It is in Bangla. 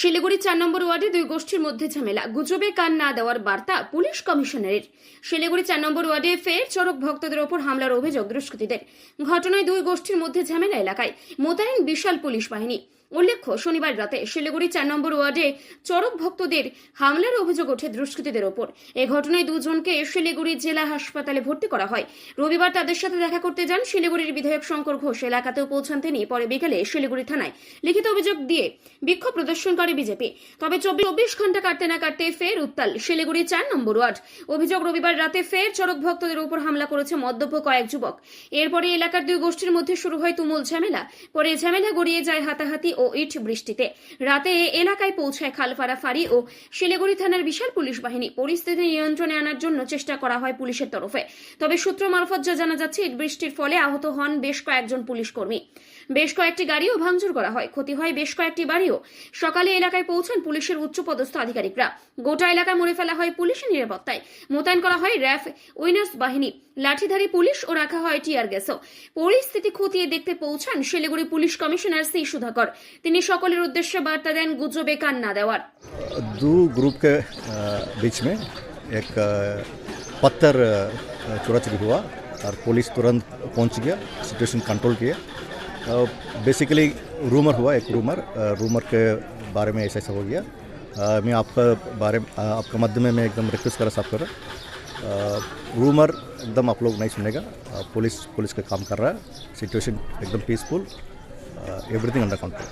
শিলিগুড়ি চার নম্বর ওয়ার্ডে দুই গোষ্ঠীর মধ্যে ঝামেলা। গুজবে কান না দেওয়ার বার্তা পুলিশ কমিশনারের। শিলিগুড়ি চার নম্বর ওয়ার্ডে ফের চড়ক ভক্তদের ওপর হামলার অভিযোগ দুষ্কৃতীদের। ঘটনায় দুই গোষ্ঠীর মধ্যে ঝামেলা এলাকায়। মোতায়েন বিশাল পুলিশ বাহিনী। উল্লেখ্য, শনিবার রাতে শিলিগুড়ি চার নম্বর ওয়ার্ডে চরক ভক্তদের হামলার অভিযোগ ওঠে দুষ্কৃতীদের ওপর। এ ঘটনায় দুজনকে শিলিগুড়ি জেলা হাসপাতালে ভর্তি করা হয়। রবিবার তাদের সাথে দেখা করতে যান শিলিগুড়ির বিধায়ক শঙ্কর ঘোষ। এলাকাতেও পৌঁছান তিনি। পরে বিকেলে শিলিগুড়ি থানায় লিখিত অভিযোগ দিয়ে বিক্ষোভ প্রদর্শন করে বিজেপি। তবে চব্বিশ ঘণ্টা কাটতে না কাটতে ফের উত্তাল শিলিগুড়ি চার নম্বর ওয়ার্ড। অভিযোগ রবিবার রাতে ফের চরক ভক্তদের উপর হামলা করেছে মদ্যপ কয়েক যুবক। এরপরে এলাকার দুই গোষ্ঠীর মধ্যে শুরু হয় তুমুল ঝামেলা। পরে ঝামেলা গড়িয়ে যায় হাতাহাতি ও ইট বৃষ্টিতে। রাতে এলাকায় পৌঁছায় খালপাড়া ফাঁড়ি ও শিলিগুড়ি থানার বিশাল পুলিশ বাহিনী। পরিস্থিতি নিয়ন্ত্রণে আনার জন্য চেষ্টা করা হয় পুলিশের তরফে। তবে সূত্র মারফত যা জানা যাচ্ছে, ইট বৃষ্টির ফলে আহত হন বেশ কয়েকজন পুলিশ কর্মী। বেশ কয়েকটি গাড়িও ভাঙচুর করা হয় ক্ষতি হয় বেশ কয়েকটি বাড়িও সকালে এলাকায় পৌঁছান পুলিশের উচ্চপদস্থ আধিকারিকরা গোটা এলাকা মরে ফেলা হয় পুলিশের নিরাপত্তায় মোতায়েন করা হয় র্যাফ উইনার্স বাহিনী লাঠিধারী পুলিশ ও রাখা হয় টিয়ার গ্যাসও পরিস্থিতি খতিয়ে দেখতে পৌঁছান Siliguri police commissioner C Sudhakar তিনি সকলের উদ্দেশ্যে বার্তা দেন গুজবে কান না দেওয়ার दो ग्रुप के अ, बीच में एक अ, पत्थर अ, चोराचुरी हुआ और पुलिस तुरंत पहुंच गया सिचुएशन कंट्रोल किया बेसिकली रूमर हुआ एक रूमर रूमर के बारे में ऐसा ऐसा हो गया। आ, मैं आपका बारे में आपका मध्य में मैं एकदम रिक्वेस्ट करा साफ़ कर रहा रूमर एकदम आप लोग नहीं सुनेगा। पुलिस पुलिस का काम कर रहा है। सिचुएशन एकदम पीसफुल एवरीथिंग अंडर कंट्रोल